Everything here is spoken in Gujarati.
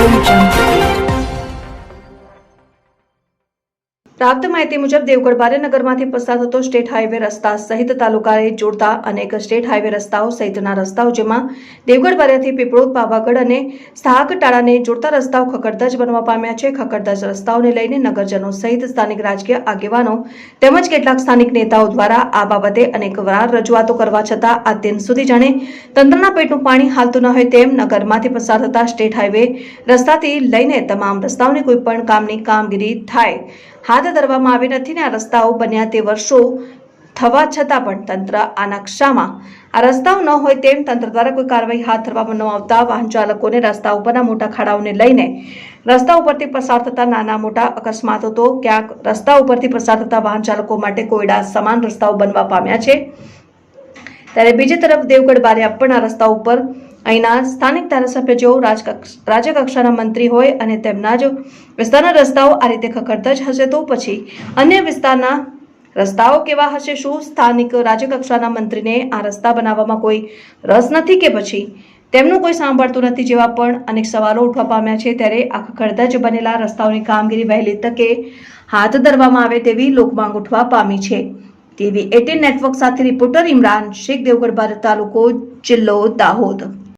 American. પ્રાપ્ત માહિતી મુજબ દેવગઢ બારેનગરમાંથી પસાર થતો સ્ટેટ હાઈવે રસ્તા સહિત તાલુકાને જોડતા અનેક સ્ટેટ હાઈવે રસ્તાઓ સહિતના રસ્તાઓ જેમાં દેવગઢ બારિયાથી પીપળોદ, પાવાગઢ અને સાહકટાળાને જોડતા રસ્તાઓ ખખડધજ બનવા પામ્યા છે. ખખડધજ રસ્તાઓને લઈને નગરજનો સહિત સ્થાનિક રાજકીય આગેવાનો તેમજ કેટલાક સ્થાનિક નેતાઓ દ્વારા આ બાબતે અનેક વાર રજૂઆતો કરવા છતાં આ દિન સુધી જાણે તંત્રના પેટનું પાણી હાલતું ન હોય તેમ નગરમાંથી પસાર થતા સ્ટેટ હાઈવે રસ્તાથી લઈને તમામ રસ્તાઓની કોઈ પણ કામની કામગીરી થાય હાથ ધરવામાં આવી નથી ને આ રસ્તાઓ બન્યા તે વર્ષો થવા છતાં પણ તંત્ર આ નકશામાં આ રસ્તાઓ ન હોય તેમ તંત્ર દ્વારા કોઈ કાર્યવાહી હાથ ધરવામાં ન આવતા વાહન ચાલકોને રસ્તા ઉપરના મોટા ખાડાઓને લઈને રસ્તા ઉપરથી પસાર થતા નાના મોટા અકસ્માતો તો ક્યાંક રસ્તા ઉપરથી પસાર થતા વાહન ચાલકો માટે કોયડા સમાન રસ્તાઓ બનવા પામ્યા છે. ત્યારે બીજી તરફ દેવગઢ બારિયા આ રસ્તા ઉપર અહીંના સ્થાનિક ધારાસભ્ય જેઓ રાજ્યકક્ષાના મંત્રી હોય અને તેમના જ વિસ્તારના રસ્તાઓ આ રીતે ખખડધજ હશે તો પછી અન્ય વિસ્તારના રસ્તાઓ કેવા હશે? શું સ્થાનિક રાજ્યકક્ષાના મંત્રીને આ રસ્તા બનાવવામાં કોઈ રસ નથી કે પછી તેમનું કોઈ સાંભળતું નથી જેવા પણ અનેક સવાલો ઉઠવા પામ્યા છે ત્યારે આ ખખડધજ બનેલા રસ્તાઓની કામગીરી વહેલી તકે હાથ ધરવામાં આવે તેવી લોકમાંગ ઉઠવા પામી છે. ટીવી એટીન નેટવર્ક સાથે રિપોર્ટર ઇમરાન શેખ દેવગઢ ભારત તાલુકો જિલ્લો દાહોદ.